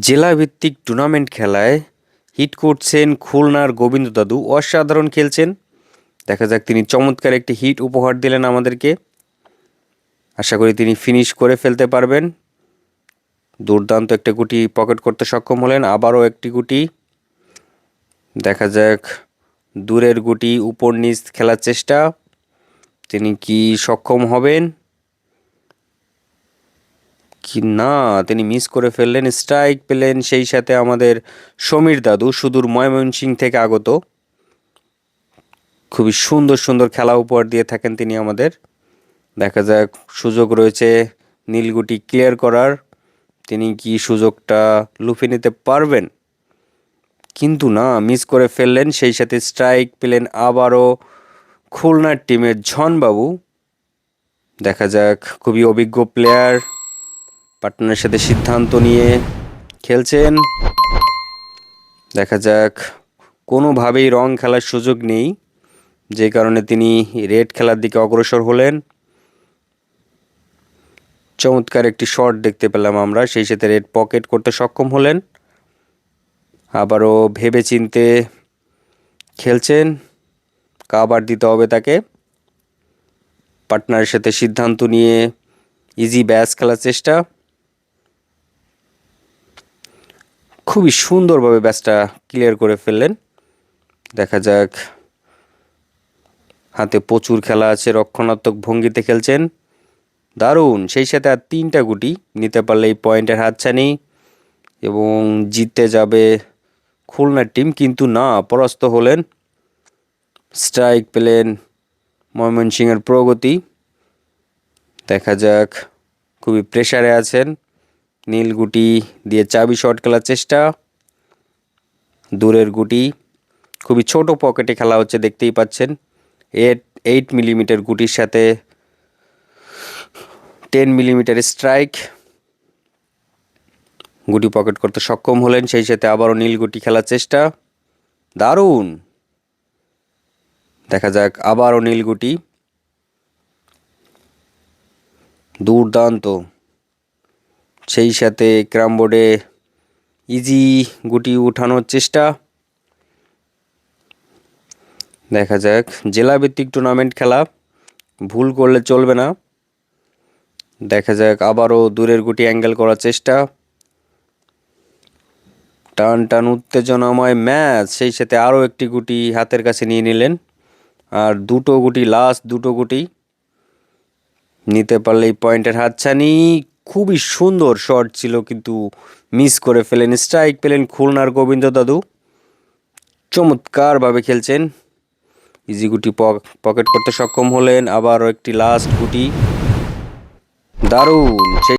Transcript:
জেলাভিত্তিক tournament খেলায় hit করছেন খুলনার গোবিন্দ দাদু। অসাধারণ খেলছেন। দেখা যাক, তিনি চমৎকার একটি হিট উপহার দিলেন আমাদেরকে। আশা করি তিনি ফিনিশ করে ফেলতে পারবেন। দুর্দান্ত একটা গুটি পকেট করতে সক্ষম হলেন, আবারও একটি গুটি। দেখা যাক, দূরের গুটি, উপর নিচ খেলার চেষ্টা। তিনি কি সক্ষম হবেন? না, তিনি মিস করে ফেললেন স্ট্রাইক পেলেন, সেই সাথে আমাদের সমীর দাদু সুদূর ময়মনসিং থেকে আগত। খুবই সুন্দর সুন্দর খেলা উপহার দিয়ে থাকেন তিনি আমাদের। দেখা যাক, সুযোগ রয়েছে নীলগুটি ক্লিয়ার করার। তিনি কি সুযোগটা লুফে নিতে পারবেন? কিন্তু না মিস করে ফেললেন, সেই সাথে স্ট্রাইক পেলেন আবারও খুলনার টিমের ঝনবাবু। দেখা যাক, খুবই অভিজ্ঞ প্লেয়ার পার্টনারের সাথে সিদ্ধান্ত নিয়ে খেলছেন। দেখা যাক, কোনোভাবেই রং খেলার সুযোগ নেই। যে কারণে তিনি রেড খেলার দিকে অগ্রসর হলেন। চমৎকার একটি শট দেখতে পেলাম আমরা, সেই সাথে রেড পকেট করতে সক্ষম হলেন। আবারও ভেবে চিনতে খেলছেন, কাবার দিতে হবে তাকে। পার্টনারের সাথে সিদ্ধান্ত নিয়ে ইজি ব্যাস খেলার চেষ্টা। খুবই সুন্দরভাবে ব্যাসটা ক্লিয়ার করে ফেললেন। দেখা যাক, হাতে প্রচুর খেলা আছে, রক্ষণাত্মক ভঙ্গিতে খেলছেন। দারুণ, সেই সাথে আর তিনটা গুটি নিতে পারলে এই পয়েন্টের হাতছানি এবং জিততে যাবে খুলনার টিম, কিন্তু না, পরাস্ত হলেন। স্ট্রাইক পেলেন ময়মনসিংহের প্রগতি। দেখা যাক, খুবই প্রেশারে আছেন। নীল গুটি দিয়ে চাবি শট খেলার চেষ্টা। দূরের গুটি, খুবই ছোট পকেটে খেলা হচ্ছে, দেখতেই পাচ্ছেন। এইট এইট মিলিমিটার গুটির সাথে টেন মিলিমিটার স্ট্রাইক গুটি পকেট করতে সক্ষম হলেন, সেই সাথে আবারও নীল গুটি খেলার চেষ্টা। দারুণ! দেখা যাক, আবারও নীল গুটি। দুর্দান্ত। সেই সাথে ক্রাম বোর্ডে ইজি গুটি উঠানোর চেষ্টা। দেখা যাক, জেলাভিত্তিক টুর্নামেন্ট খেলা, ভুল করলে চলবে না। দেখা যাক, আবারও দূরের গুটি অ্যাঙ্গেল করার চেষ্টা। টান টান উত্তেজনাময় ম্যাচ, সেই সাথে আরও একটি গুটি হাতের কাছে নিয়ে নিলেন। আর দুটো গুটি লাস্ট দুটো গুটি, নিতে পারলে এই পয়েন্টের হাতছানি। খুবই সুন্দর শট ছিল কিন্তু মিস করে ফেলেন। স্ট্রাইক পেলেন খুলনার গোবিন্দ দাদু। চমৎকারভাবে খেলছেন। ইজি গুটি পকেট করতে সক্ষম হলেন। আবারও একটি লাস্ট গুটি। দারুণ!